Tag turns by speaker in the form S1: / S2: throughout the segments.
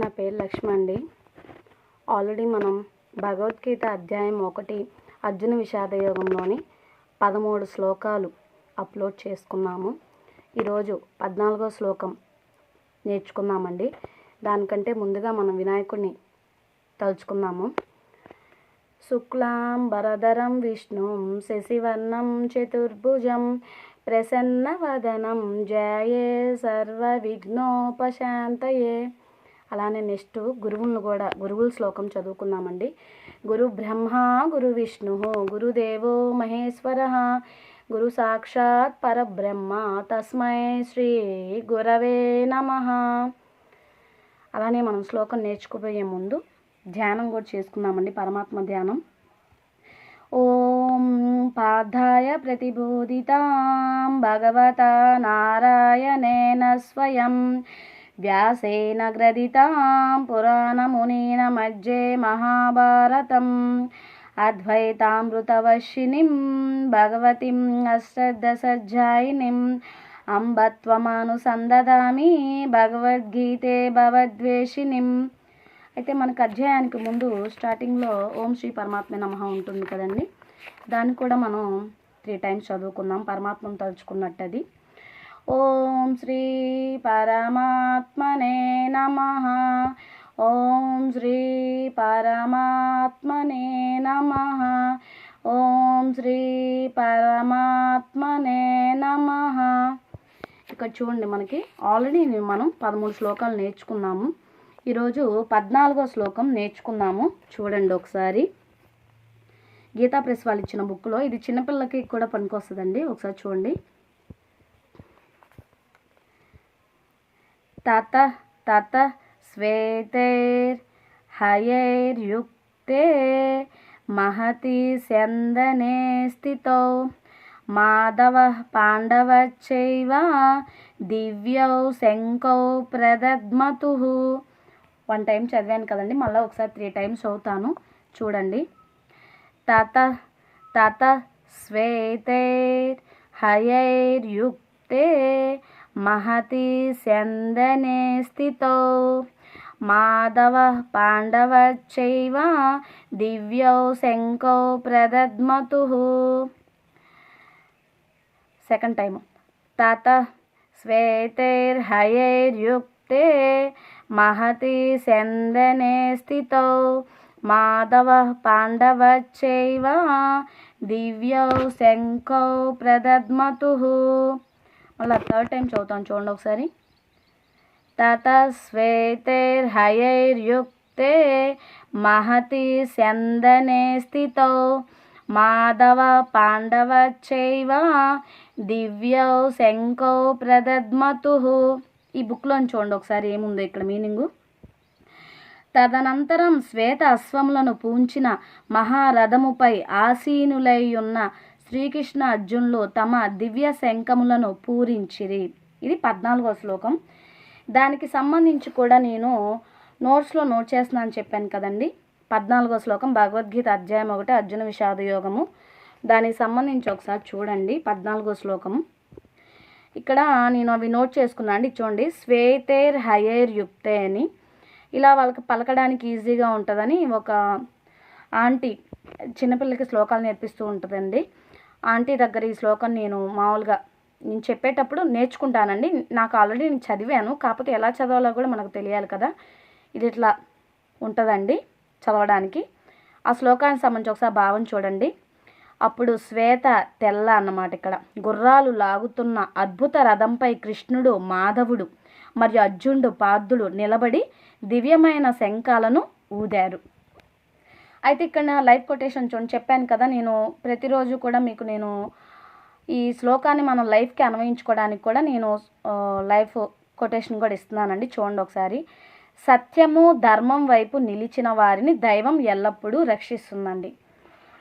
S1: నా పేరు లక్ష్మ అండి ఆల్రెడీ మనం భగవద్గీత అధ్యాయం ఒకటి అర్జున విషాద యోగంలోని పదమూడు శ్లోకాలు అప్లోడ్ చేసుకున్నాము ఈరోజు పద్నాలుగో శ్లోకం నేర్చుకున్నామండి దానికంటే ముందుగా మనం వినాయకుడిని తలుచుకున్నాము శుక్లాం భరధరం విష్ణు శశివర్ణం చతుర్భుజం ప్రసన్నవదనం జయే సర్వ విఘ్నోపశాంతయే అలానే నెక్స్ట్ గురువులను కూడా గురువుల శ్లోకం చదువుకుందామండి గురు బ్రహ్మ గురు విష్ణు గురుదేవో మహేశ్వర గురు సాక్షాత్ పరబ్రహ్మ తస్మై శ్రీ గురవే నమ అలానే మనం శ్లోకం నేర్చుకుపోయే ముందు ధ్యానం కూడా చేసుకుందామండి పరమాత్మ ధ్యానం ఓం పాధాయ ప్రతిబోధితాం భగవత నారాయణేన స్వయం వ్యాసేన గ్రథితాం పురాణమునీన మధ్య మహాభారతం అద్వైతామృతవశినిం భగవతిం అశ్రద్ధసజ్జాయినిం అంబత్వమాను సందదామి భగవద్గీతే భవద్వేషినిం అయితే మనకు అధ్యాయానికి ముందు స్టార్టింగ్లో ఓం శ్రీ పరమాత్మ నమ ఉంటుంది కదండి దాన్ని కూడా మనం త్రీ టైమ్స్ చదువుకుందాం పరమాత్మను తలుచుకున్నట్టు అది ఓం శ్రీ పరమాత్మనే నమ ఓం శ్రీ పరమాత్మనే నమ ఓం శ్రీ పరమాత్మనే నమ ఇక్కడ చూడండి మనకి ఆల్రెడీ మనం పదమూడు శ్లోకాలు నేర్చుకున్నాము ఈరోజు పద్నాలుగో శ్లోకం నేర్చుకున్నాము చూడండి ఒకసారి గీతా ప్రెస్ వాళ్ళు ఇచ్చిన బుక్లో ఇది చిన్నపిల్లకి కూడా వస్తుందండి ఒకసారి చూడండి తత తత శ్వేతైర్ హయైర్యుక్తే మహతి సందనే స్థితౌ మాధవ పాండవచ్చైవ దివ్యౌ శంకౌ ప్రదద్మతు వన్ టైం చదివాను కదండి మళ్ళీ ఒకసారి త్రీ టైమ్స్ అవుతాను చూడండి తత తత శ్వేతైర్ హయైర్యుక్తే महती स्यन्दने स्थितौ माधवः पाण्डवश्चैव दिव्यौ शङ्कौ प्रदद्मतुः सेकेण्ड् टैम् ततः श्वेतैर्हयैर्युक्ते महति स्यन्दने स्थितौ माधवः पाण्डवश्चैव दिव्यौ शङ्कौ प्रदद्मतुः మళ్ళీ థర్డ్ టైం చదువుతాను చూడండి ఒకసారి తత శ్వేతైర్ హయైర్ యుక్తే మహతి సందనే స్థిత మాధవ పాండవ చైవ దివ్యౌ శంకౌ ప్రదద్మతు ఈ బుక్లో చూడండి ఒకసారి ఏముందో ఇక్కడ మీనింగు తదనంతరం శ్వేత అశ్వములను పూంచిన మహారథముపై ఆసీనులై ఉన్న శ్రీకృష్ణ అర్జునులు తమ దివ్య శంఖములను పూరించిరి ఇది పద్నాలుగో శ్లోకం దానికి సంబంధించి కూడా నేను నోట్స్లో నోట్ చేస్తున్నా అని చెప్పాను కదండి పద్నాలుగో శ్లోకం భగవద్గీత అధ్యాయం ఒకటి అర్జున విషాద యోగము దానికి సంబంధించి ఒకసారి చూడండి పద్నాలుగో శ్లోకము ఇక్కడ నేను అవి నోట్ చేసుకున్నా అండి చూడండి స్వేతేర్ హయేర్ యుక్తే అని ఇలా వాళ్ళకి పలకడానికి ఈజీగా ఉంటుందని ఒక ఆంటీ చిన్నపిల్లలకి శ్లోకాలు నేర్పిస్తూ ఉంటుందండి ఆంటీ దగ్గర ఈ శ్లోకం నేను మామూలుగా నేను చెప్పేటప్పుడు నేర్చుకుంటానండి నాకు ఆల్రెడీ నేను చదివాను కాకపోతే ఎలా చదవాలో కూడా మనకు తెలియాలి కదా ఇది ఇట్లా ఉంటుందండి చదవడానికి ఆ శ్లోకానికి సంబంధించి ఒకసారి భావం చూడండి అప్పుడు శ్వేత తెల్ల అన్నమాట ఇక్కడ గుర్రాలు లాగుతున్న అద్భుత రథంపై కృష్ణుడు మాధవుడు మరియు అర్జునుడు పార్థుడు నిలబడి దివ్యమైన శంఖాలను ఊదారు అయితే ఇక్కడ నా లైఫ్ కొటేషన్ చూడండి చెప్పాను కదా నేను ప్రతిరోజు కూడా మీకు నేను ఈ శ్లోకాన్ని మనం లైఫ్కి అన్వయించుకోవడానికి కూడా నేను లైఫ్ కొటేషన్ కూడా ఇస్తున్నానండి చూడండి ఒకసారి సత్యము ధర్మం వైపు నిలిచిన వారిని దైవం ఎల్లప్పుడూ రక్షిస్తుందండి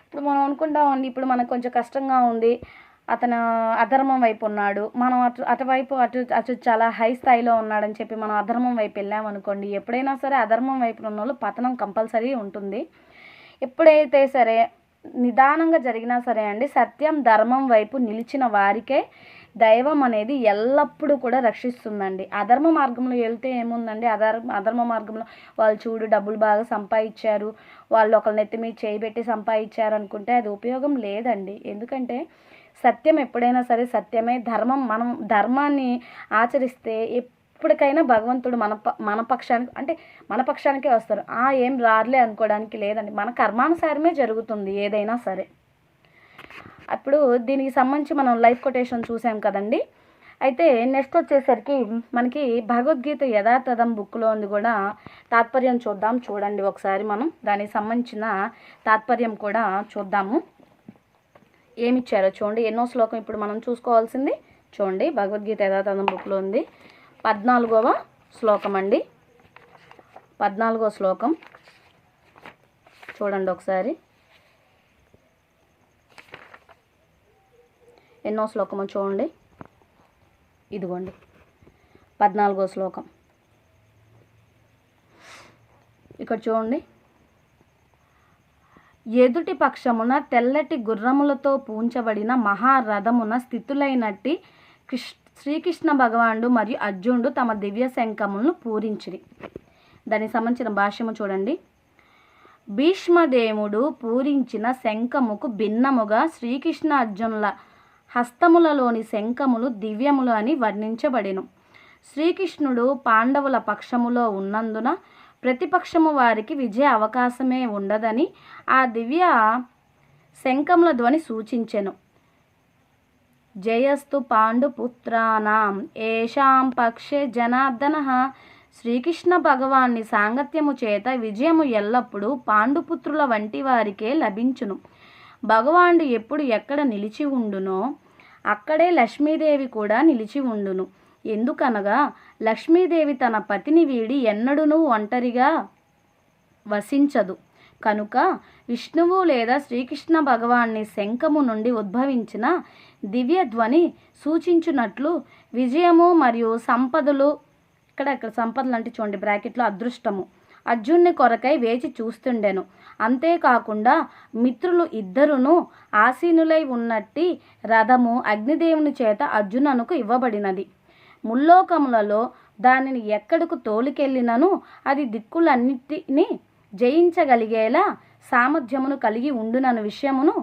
S1: ఇప్పుడు మనం అనుకుంటామండి ఇప్పుడు మనకు కొంచెం కష్టంగా ఉంది అతను అధర్మం వైపు ఉన్నాడు మనం అటు అటువైపు అటు అటు చాలా హై స్థాయిలో ఉన్నాడని చెప్పి మనం అధర్మం వైపు వెళ్ళామనుకోండి ఎప్పుడైనా సరే అధర్మం వైపు ఉన్న వాళ్ళు పతనం కంపల్సరీ ఉంటుంది ఎప్పుడైతే సరే నిదానంగా జరిగినా సరే అండి సత్యం ధర్మం వైపు నిలిచిన వారికే దైవం అనేది ఎల్లప్పుడూ కూడా రక్షిస్తుందండి అధర్మ మార్గంలో వెళ్తే ఏముందండి అధర్మ అధర్మ మార్గంలో వాళ్ళు చూడు డబ్బులు బాగా సంపాదించారు వాళ్ళు ఒకరి నెత్తి మీద చేయిబెట్టి సంపాదించారు అనుకుంటే అది ఉపయోగం లేదండి ఎందుకంటే సత్యం ఎప్పుడైనా సరే సత్యమే ధర్మం మనం ధర్మాన్ని ఆచరిస్తే ఇప్పటికైనా భగవంతుడు మన మన పక్షానికి అంటే మన పక్షానికే వస్తారు ఆ ఏం రారులే అనుకోవడానికి లేదండి మన కర్మానుసారమే జరుగుతుంది ఏదైనా సరే అప్పుడు దీనికి సంబంధించి మనం లైఫ్ కొటేషన్ చూసాం కదండి అయితే నెక్స్ట్ వచ్చేసరికి మనకి భగవద్గీత యథాతథం బుక్లో ఉంది కూడా తాత్పర్యం చూద్దాం చూడండి ఒకసారి మనం దానికి సంబంధించిన తాత్పర్యం కూడా చూద్దాము ఏమిచ్చారో చూడండి ఎన్నో శ్లోకం ఇప్పుడు మనం చూసుకోవాల్సింది చూడండి భగవద్గీత యథాతథం బుక్లో ఉంది పద్నాలుగవ శ్లోకం అండి పద్నాలుగో శ్లోకం చూడండి ఒకసారి ఎన్నో శ్లోకమో చూడండి ఇదిగోండి పద్నాలుగో శ్లోకం ఇక్కడ చూడండి ఎదుటి పక్షమున తెల్లటి గుర్రములతో పూంచబడిన మహారథమున స్థితులైనట్టి కృష్ణ శ్రీకృష్ణ భగవానుడు మరియు అర్జునుడు తమ దివ్య శంఖములను పూరించిరి దానికి సంబంధించిన భాష్యము చూడండి భీష్మదేవుడు పూరించిన శంఖముకు భిన్నముగా శ్రీకృష్ణ అర్జునుల హస్తములలోని శంఖములు దివ్యములు అని వర్ణించబడెను శ్రీకృష్ణుడు పాండవుల పక్షములో ఉన్నందున ప్రతిపక్షము వారికి విజయ అవకాశమే ఉండదని ఆ దివ్య శంఖముల ధ్వని సూచించెను జయస్తు పాండుపుత్రానాం ఏషాం పక్షే జనార్దన శ్రీకృష్ణ భగవాన్ని సాంగత్యము చేత విజయము ఎల్లప్పుడూ పాండుపుత్రుల వంటి వారికే లభించును భగవానుడు ఎప్పుడు ఎక్కడ నిలిచి ఉండునో అక్కడే లక్ష్మీదేవి కూడా నిలిచి ఉండును ఎందుకనగా లక్ష్మీదేవి తన పతిని వీడి ఎన్నడూనూ ఒంటరిగా వసించదు కనుక విష్ణువు లేదా శ్రీకృష్ణ భగవాన్ని శంఖము నుండి ఉద్భవించిన దివ్య ధ్వని సూచించినట్లు విజయము మరియు సంపదలు ఇక్కడ ఇక్కడ సంపదలు అంటే చూడండి బ్రాకెట్లో అదృష్టము అర్జున్ని కొరకై వేచి చూస్తుండెను అంతేకాకుండా మిత్రులు ఇద్దరును ఆసీనులై ఉన్నట్టి రథము అగ్నిదేవుని చేత అర్జుననుకు ఇవ్వబడినది ముల్లోకములలో దానిని ఎక్కడకు తోలికెళ్ళినను అది దిక్కులన్నిటినీ జయించగలిగేలా సామర్థ్యమును కలిగి ఉండునను విషయమును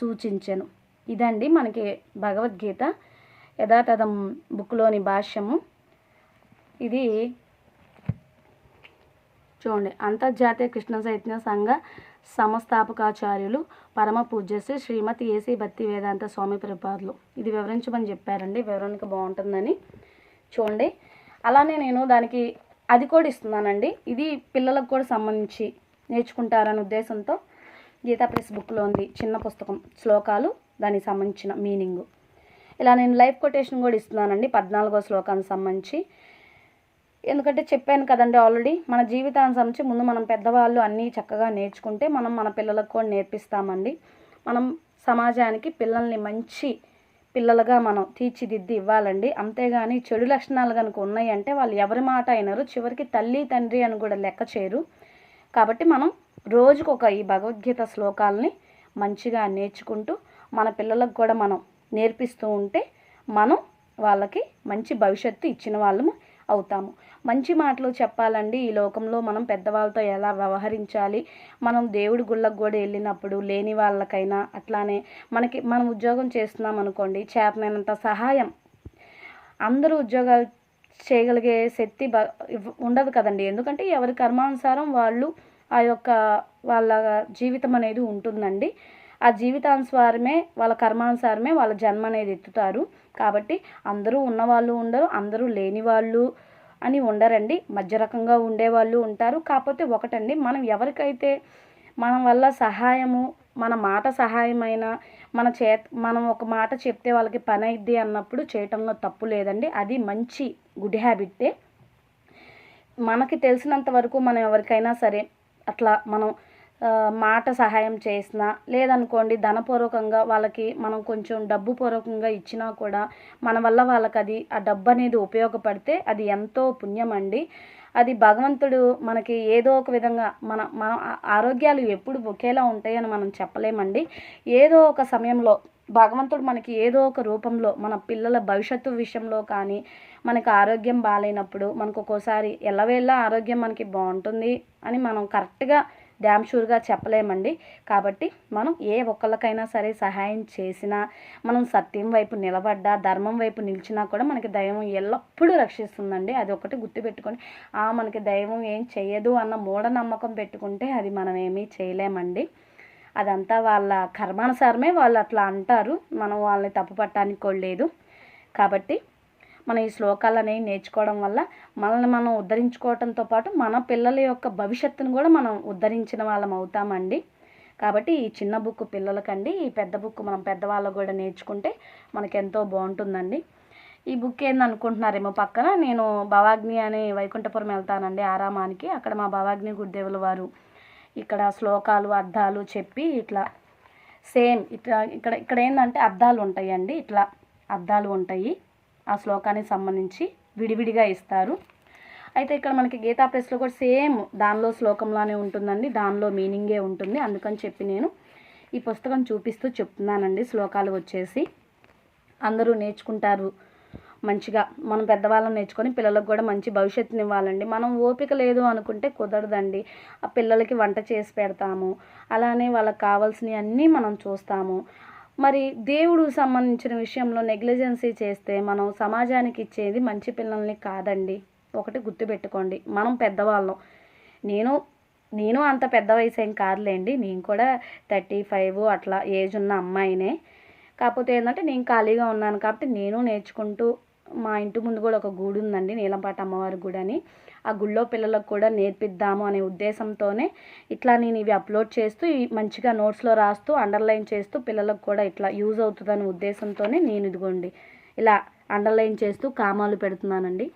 S1: సూచించెను ఇదండి మనకి భగవద్గీత యథాతథం బుక్లోని భాష్యము ఇది చూడండి అంతర్జాతీయ కృష్ణ చైతన్య సంఘ సంస్థాపకాచార్యులు పరమ పూజ్యశ్రీ శ్రీమతి ఏసీ భక్తి వేదాంత స్వామి ప్రభుపాదులు ఇది వివరించమని చెప్పారండి వివరణకు బాగుంటుందని చూడండి అలానే నేను దానికి అది కూడా ఇస్తున్నానండి ఇది పిల్లలకు కూడా సంబంధించి నేర్చుకుంటారనే ఉద్దేశంతో గీతా ప్రెస్ బుక్లో ఉంది చిన్న పుస్తకం శ్లోకాలు దానికి సంబంధించిన మీనింగ్ ఇలా నేను లైఫ్ కొటేషన్ కూడా ఇస్తున్నానండి పద్నాలుగో శ్లోకానికి సంబంధించి ఎందుకంటే చెప్పాను కదండి ఆల్రెడీ మన జీవితానికి సంబంధించి ముందు మనం పెద్దవాళ్ళు అన్నీ చక్కగా నేర్చుకుంటే మనం మన పిల్లలకు కూడా నేర్పిస్తామండి మనం సమాజానికి పిల్లల్ని మంచి పిల్లలుగా మనం తీర్చిదిద్ది ఇవ్వాలండి అంతేగాని చెడు లక్షణాలు కనుక ఉన్నాయంటే వాళ్ళు ఎవరి మాట అయినారు చివరికి తల్లి తండ్రి అని కూడా లెక్క చేయరు కాబట్టి మనం రోజుకొక ఈ భగవద్గీత శ్లోకాలని మంచిగా నేర్చుకుంటూ మన పిల్లలకు కూడా మనం నేర్పిస్తూ ఉంటే మనం వాళ్ళకి మంచి భవిష్యత్తు ఇచ్చిన వాళ్ళము అవుతాము మంచి మాటలు చెప్పాలండి ఈ లోకంలో మనం పెద్దవాళ్ళతో ఎలా వ్యవహరించాలి మనం దేవుడి గుళ్ళకు కూడా వెళ్ళినప్పుడు లేని వాళ్ళకైనా అట్లానే మనకి మనం ఉద్యోగం చేస్తున్నాం అనుకోండి చేతనైనంత సహాయం అందరూ ఉద్యోగాలు చేయగలిగే శక్తి ఉండదు కదండి ఎందుకంటే ఎవరి కర్మానుసారం వాళ్ళు ఆ యొక్క వాళ్ళ జీవితం అనేది ఉంటుందండి ఆ జీవితానుసారమే వాళ్ళ కర్మానుసారమే వాళ్ళ జన్మ అనేది ఎత్తుతారు కాబట్టి అందరూ ఉన్నవాళ్ళు ఉండరు అందరూ లేని వాళ్ళు అని ఉండరండి మధ్య రకంగా ఉండేవాళ్ళు ఉంటారు కాకపోతే ఒకటండి మనం ఎవరికైతే మన వల్ల సహాయము మన మాట సహాయమైన మన చేత మనం ఒక మాట చెప్తే వాళ్ళకి పని అయిద్ది అన్నప్పుడు చేయటంలో తప్పు లేదండి అది మంచి గుడ్ హ్యాబిట్టే మనకి తెలిసినంత వరకు మనం ఎవరికైనా సరే అట్లా మనం మాట సహాయం చేసినా లేదనుకోండి ధనపూర్వకంగా వాళ్ళకి మనం కొంచెం డబ్బు పూర్వకంగా ఇచ్చినా కూడా మన వల్ల వాళ్ళకి అది ఆ డబ్బు అనేది ఉపయోగపడితే అది ఎంతో పుణ్యం అండి అది భగవంతుడు మనకి ఏదో ఒక విధంగా మన మన ఆరోగ్యాలు ఎప్పుడు ఒకేలా ఉంటాయని మనం చెప్పలేమండి ఏదో ఒక సమయంలో భగవంతుడు మనకి ఏదో ఒక రూపంలో మన పిల్లల భవిష్యత్తు విషయంలో కానీ మనకు ఆరోగ్యం బాగాలేనప్పుడు మనకు ఒక్కోసారి ఎల్లవేళ్ళ ఆరోగ్యం మనకి బాగుంటుంది అని మనం కరెక్ట్గా డ్యామ్ షూర్గా చెప్పలేమండి కాబట్టి మనం ఏ ఒక్కళ్ళకైనా సరే సహాయం చేసినా మనం సత్యం వైపు నిలబడ్డా ధర్మం వైపు నిలిచినా కూడా మనకి దైవం ఎల్లప్పుడూ రక్షిస్తుందండి అది ఒకటి గుర్తుపెట్టుకొని ఆ మనకి దైవం ఏం చేయదు అన్న మూఢనమ్మకం పెట్టుకుంటే అది మనం ఏమీ చేయలేమండి అదంతా వాళ్ళ కర్మానుసారమే వాళ్ళు అట్లా అంటారు మనం వాళ్ళని తప్పు పట్టడానికి కూడా లేదు కాబట్టి మనం ఈ శ్లోకాలు అనేవి నేర్చుకోవడం వల్ల మనల్ని మనం ఉద్ధరించుకోవడంతో పాటు మన పిల్లల యొక్క భవిష్యత్తును కూడా మనం ఉద్ధరించిన వాళ్ళం అవుతామండి కాబట్టి ఈ చిన్న బుక్ పిల్లలకండి ఈ పెద్ద బుక్ మనం పెద్దవాళ్ళకు కూడా నేర్చుకుంటే మనకెంతో బాగుంటుందండి ఈ బుక్ ఏందనుకుంటున్నారేమో పక్కన నేను భవాగ్ని అనే వైకుంఠపురం వెళ్తానండి ఆరామానికి అక్కడ మా భవాగ్ని గురుదేవుల వారు ఇక్కడ శ్లోకాలు అర్థాలు చెప్పి ఇట్లా సేమ్ ఇట్లా ఇక్కడ ఇక్కడ ఏంటంటే అర్థాలు ఉంటాయండి ఇట్లా అర్థాలు ఉంటాయి ఆ శ్లోకానికి సంబంధించి విడివిడిగా ఇస్తారు అయితే ఇక్కడ మనకి గీతా ప్రెస్లో కూడా సేమ్ దానిలో శ్లోకంలానే ఉంటుందండి దానిలో మీనింగే ఉంటుంది అందుకని చెప్పి నేను ఈ పుస్తకం చూపిస్తూ చెప్తున్నానండి శ్లోకాలు వచ్చేసి అందరూ నేర్చుకుంటారు మంచిగా మనం పెద్దవాళ్ళని నేర్చుకొని పిల్లలకు కూడా మంచి భవిష్యత్తుని ఇవ్వాలండి మనం ఓపిక లేదు అనుకుంటే కుదరదండి ఆ పిల్లలకి వంట చేసి పెడతాము అలానే వాళ్ళకి కావాల్సినవి అన్నీ మనం చూస్తాము మరి దేవుడు సంబంధించిన విషయంలో నెగ్లిజెన్సీ చేస్తే మనం సమాజానికి ఇచ్చేది మంచి పిల్లల్ని కాదండి ఒకటి గుర్తుపెట్టుకోండి మనం పెద్దవాళ్ళం నేను నేను అంత పెద్ద వయసు ఏం కాదులేండి నేను కూడా థర్టీ ఫైవ్ అట్లా ఏజ్ ఉన్న అమ్మాయినే కాకపోతే ఏంటంటే నేను ఖాళీగా ఉన్నాను కాబట్టి నేను నేర్చుకుంటూ మా ఇంటి ముందు కూడా ఒక గుడి ఉందండి నీలంపాట అమ్మవారి గుడి అని ఆ గుళ్ళో పిల్లలకు కూడా నేర్పిద్దాము అనే ఉద్దేశంతోనే ఇట్లా నేను ఇవి అప్లోడ్ చేస్తూ మంచిగా నోట్స్లో రాస్తూ అండర్లైన్ చేస్తూ పిల్లలకు కూడా ఇట్లా యూజ్ అవుతుందనే ఉద్దేశంతోనే నేను ఇదిగోండి ఇలా అండర్లైన్ చేస్తూ కామాలు పెడుతున్నానండి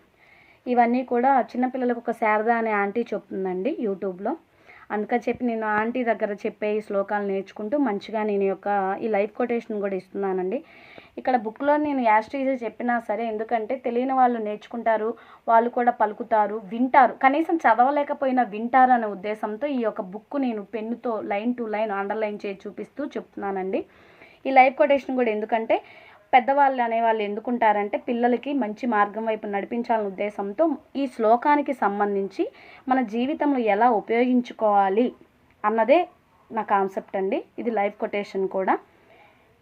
S1: ఇవన్నీ కూడా చిన్నపిల్లలకు ఒక శారదా అనే ఆంటీ చెప్తుందండి యూట్యూబ్లో అందుకని చెప్పి నేను ఆంటీ దగ్గర చెప్పే ఈ శ్లోకాలు నేర్చుకుంటూ మంచిగా నేను యొక్క ఈ లైఫ్ కొటేషన్ కూడా ఇస్తున్నానండి ఇక్కడ బుక్లో నేను యాస్ట్రీజ్ చెప్పినా సరే ఎందుకంటే తెలియని వాళ్ళు నేర్చుకుంటారు వాళ్ళు కూడా పలుకుతారు వింటారు కనీసం చదవలేకపోయినా వింటారు అనే ఉద్దేశంతో ఈ యొక్క బుక్ నేను పెన్నుతో లైన్ టు లైన్ అండర్లైన్ చేసి చూపిస్తూ చెప్తున్నానండి ఈ లైఫ్ కొటేషన్ కూడా ఎందుకంటే పెద్దవాళ్ళు అనేవాళ్ళు ఎందుకుంటారంటే పిల్లలకి మంచి మార్గం వైపు నడిపించాలనే ఉద్దేశంతో ఈ శ్లోకానికి సంబంధించి మన జీవితంలో ఎలా ఉపయోగించుకోవాలి అన్నదే నా కాన్సెప్ట్ అండి ఇది లైఫ్ కొటేషన్ కూడా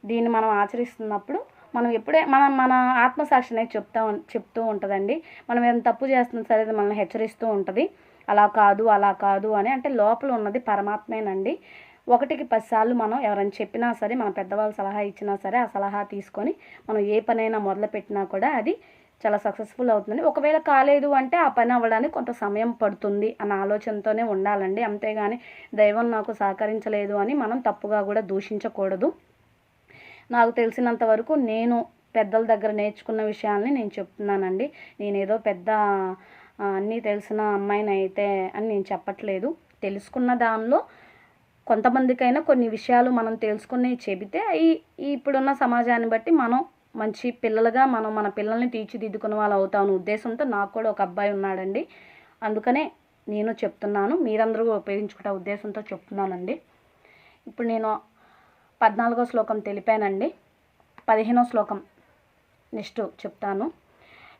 S1: దీన్ని మనం ఆచరిస్తున్నప్పుడు మనం ఎప్పుడే మన మన ఆత్మసాక్షి అనేది చెప్తా చెప్తూ ఉంటుందండి మనం ఏం తప్పు చేస్తున్నా సరే మనల్ని హెచ్చరిస్తూ ఉంటుంది అలా కాదు అలా కాదు అని అంటే లోపల ఉన్నది పరమాత్మేనండి ఒకటికి పదిసార్లు మనం ఎవరైనా చెప్పినా సరే మన పెద్దవాళ్ళు సలహా ఇచ్చినా సరే ఆ సలహా తీసుకొని మనం ఏ పనైనా మొదలుపెట్టినా కూడా అది చాలా సక్సెస్ఫుల్ అవుతుంది ఒకవేళ కాలేదు అంటే ఆ పని అవ్వడానికి కొంత సమయం పడుతుంది అన్న ఆలోచనతోనే ఉండాలండి అంతేగాని దైవం నాకు సహకరించలేదు అని మనం తప్పుగా కూడా దూషించకూడదు నాకు తెలిసినంత వరకు నేను పెద్దల దగ్గర నేర్చుకున్న విషయాల్ని నేను చెప్తున్నానండి నేనేదో పెద్ద అన్నీ తెలిసిన అమ్మాయిని అయితే అని నేను చెప్పట్లేదు తెలుసుకున్న దానిలో కొంతమందికైనా కొన్ని విషయాలు మనం తెలుసుకుని చెబితే ఈ ఇప్పుడున్న సమాజాన్ని బట్టి మనం మంచి పిల్లలుగా మనం మన పిల్లల్ని తీర్చిదిద్దుకున్న వాళ్ళు అవుతాం ఉద్దేశంతో నాకు కూడా ఒక అబ్బాయి ఉన్నాడండి అందుకనే నేను చెప్తున్నాను మీరందరూ ఉపయోగించుకునే ఉద్దేశంతో చెప్తున్నానండి ఇప్పుడు నేను పద్నాలుగో శ్లోకం తెలిపానండి పదిహేనో శ్లోకం నెక్స్ట్ చెప్తాను